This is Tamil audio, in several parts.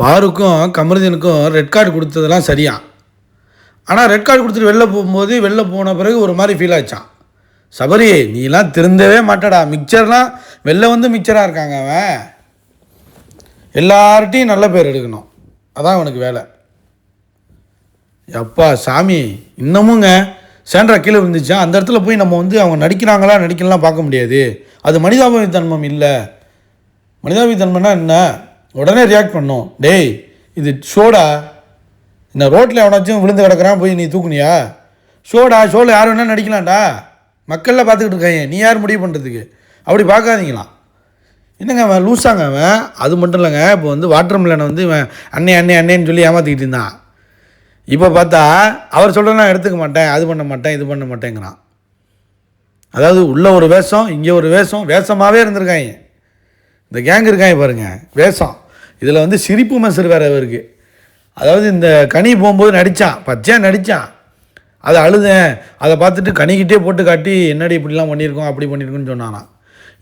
பாருக்கும் கமருதீனுக்கும் ரெட் கார்டு கொடுத்ததெல்லாம் சரியா? ஆனால் ரெட் கார்டு கொடுத்துட்டு வெளில போகும்போது வெளில போன பிறகு ஒரு மாதிரி ஃபீல் ஆச்சான் சபரி நீலாம் திருந்தவே மாட்டடா. மிக்சர்லாம் வெளில வந்து மிக்சராக இருக்காங்க அவன். எல்லார்ட்டையும் நல்ல பேர் எடுக்கணும். அதான் அவனுக்கு வேலை. எப்பா சாமி இன்னமுங்க சேண்ட்ரா கீழே விழுந்துச்சா அந்த இடத்துல போய் நம்ம வந்து அவங்க நடிக்கிறாங்களா நடிக்கலாம் பார்க்க முடியாது. அது மனிதாபித்தன்மம் இல்லை. மனிதாபித்தன்மம்னா என்ன? உடனே ரியாக்ட் பண்ணும். டேய் இது ஷோடா? இந்த ரோட்டில் எவனாச்சும் விழுந்து கிடக்குறான் போய் நீ தூக்குனியா? ஷோடா? ஷோவில் யார் வேணால் நடிக்கலாம்டா? மக்களில் பார்த்துக்கிட்டு இருக்காங்க. நீ யார் முடிவு பண்ணுறதுக்கு அப்படி பார்க்காதீங்களாம். என்னங்க அவன் லூஸாங்க அவன்? அது மட்டும் இல்லைங்க இப்போ வந்து வாட்டர் மில்லனை வந்து இவன் அண்ணே அண்ணே அண்ணேன்னு சொல்லி ஏமாற்றிக்கிட்டு இருந்தான். இப்போ பார்த்தா அவர் சொல்கிற நான் எடுத்துக்க மாட்டேன் அது பண்ண மாட்டேன் இது பண்ண மாட்டேங்கிறான். அதாவது உள்ள ஒரு வேஷம் இங்கே ஒரு வேஷம் வேஷமாகவே இருந்திருக்காங்க. இந்த கேங் இருக்காங்க பாருங்க வேஷம். இதில் வந்து சிரிப்பு மசர் வேறு இருக்கு. அதாவது இந்த கனி போகும்போது நடித்தான் பச்சையாக நடித்தான் அதை அழுதேன் அதை பார்த்துட்டு கனிக்கிட்டே போட்டு காட்டி என்னடி இப்படிலாம் பண்ணியிருக்கோம் அப்படி பண்ணியிருக்கோன்னு சொன்னானாம்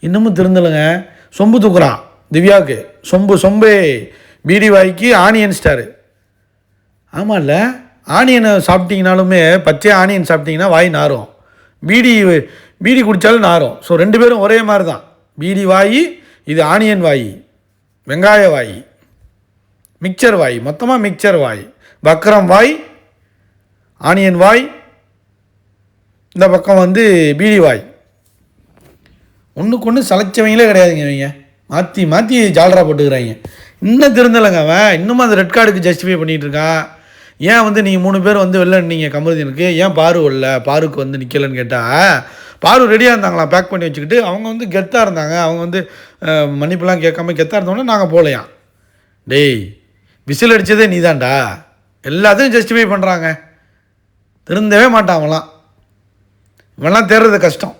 இன்னமும் திருந்தலுங்க. சொம்பு தூக்குறான் திவ்யாவுக்கு. சொம்பு சொம்பே. பீடி வாய்க்கு ஆனியன் ஸ்டாரு ஆமாம்ல ஆனியனை சாப்பிட்டீங்கனாலுமே பச்சை ஆனியன் சாப்பிட்டீங்கன்னா வாய் நாரும். பீடி பீடி குடித்தாலும் நாரும். ஸோ ரெண்டு பேரும் ஒரே மாதிரி தான். பீடி வாய் இது ஆனியன் வாய். வெங்காய வாய். மிக்சர் வாய் மொத்தமாக மிக்சர் வாய். வக்கரம் வாய் ஆனியன் வாய் இந்த பக்கம் வந்து பீடி வாய். ஒன்றுக்கு ஒன்று சளைச்சவங்களே கிடையாதுங்க இவங்க. மாற்றி மாற்றி ஜாலரா போட்டுக்கிறாங்க. இன்னும் திருந்தலைங்க அவன். இன்னும் அந்த ரெட் கார்டுக்கு ஜஸ்டிஃபை பண்ணிகிட்டு இருக்கான் ஏன் வந்து நீங்கள் மூணு பேர் வந்து வெளில நீங்கள் கமருதீனுக்கு? ஏன் பாரு வரல பாருக்கு வந்து நிற்கலன்னு கேட்டால் பாரு ரெடியாக இருந்தாங்களாம். பேக் பண்ணி வச்சுக்கிட்டு அவங்க வந்து கெத்தாக இருந்தாங்க. அவங்க வந்து மன்னிப்புலாம் கேட்காம கெத்தாக இருந்தோன்னே நாங்கள் போகலையாம். டேய் விசில் அடித்ததே நீதான்டா. எல்லாத்தையும் ஜஸ்டிஃபை பண்ணுறாங்க திருந்தவே மாட்டான் அவன்லாம். இவன்லாம் தேடுறது கஷ்டம்.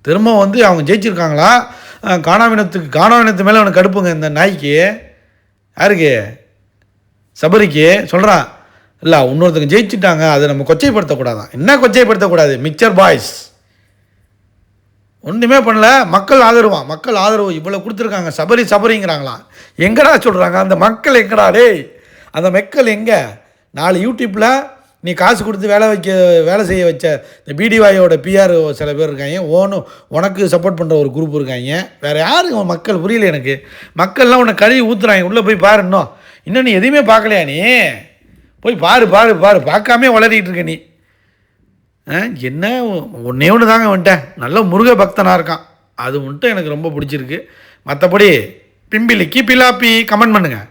திரும்ப வந்து அவங்க ஜெயிச்சிருக்காங்களா? காணாவினத்துக்கு காணாவினத்து மேலே அவனுக்கு கடுப்புங்க இந்த நாய்க்கு. யாருக்கு? சபரிக்கு. சொல்கிறான் இல்லை இன்னொருத்தங்க ஜெயிச்சிட்டாங்க. அதை நம்ம கொச்சைப்படுத்தக்கூடாதான். என்ன கொச்சைப்படுத்தக்கூடாது? மிக்சர் பாய்ஸ் ஒன்றுமே பண்ணல. மக்கள் ஆதரவான் மக்கள் ஆதரவு இவ்வளோ கொடுத்துருக்காங்க. சபரி சபரிங்கிறாங்களாம் எங்கடா சொல்கிறாங்க அந்த மக்கள் எங்கடா? டேய் அந்த மக்கள் எங்கே? நாலு யூடியூப்பில் நீ காசு கொடுத்து வேலை வைக்க வேலை செய்ய வச்ச இந்த பிடிவாயோட பிஆர் சில பேர் இருக்காங்க. ஓனும் உனக்கு சப்போர்ட் பண்ணுற ஒரு குரூப் இருக்காங்க. வேறு யாருங்க மக்கள்? புரியல எனக்கு. மக்கள்லாம் உன்னை கழுவி ஊற்றுறாங்க உள்ளே போய் பாரு இன்னும். இன்னும் நீ எதுவுமே பார்க்கலையா நீ? போய் பாரு பாரு பாரு. பார்க்காமே வளரிட்டு இருக்க நீ. என்ன ஒன்றே ஒன்று தாங்க வந்துட்டேன் நல்ல முருக பக்தனாக இருக்கான். அது மட்டும் எனக்கு ரொம்ப பிடிச்சிருக்கு. மற்றபடி பிம்பிலிக்கு பிலாப்பி கமெண்ட் பண்ணுங்கள்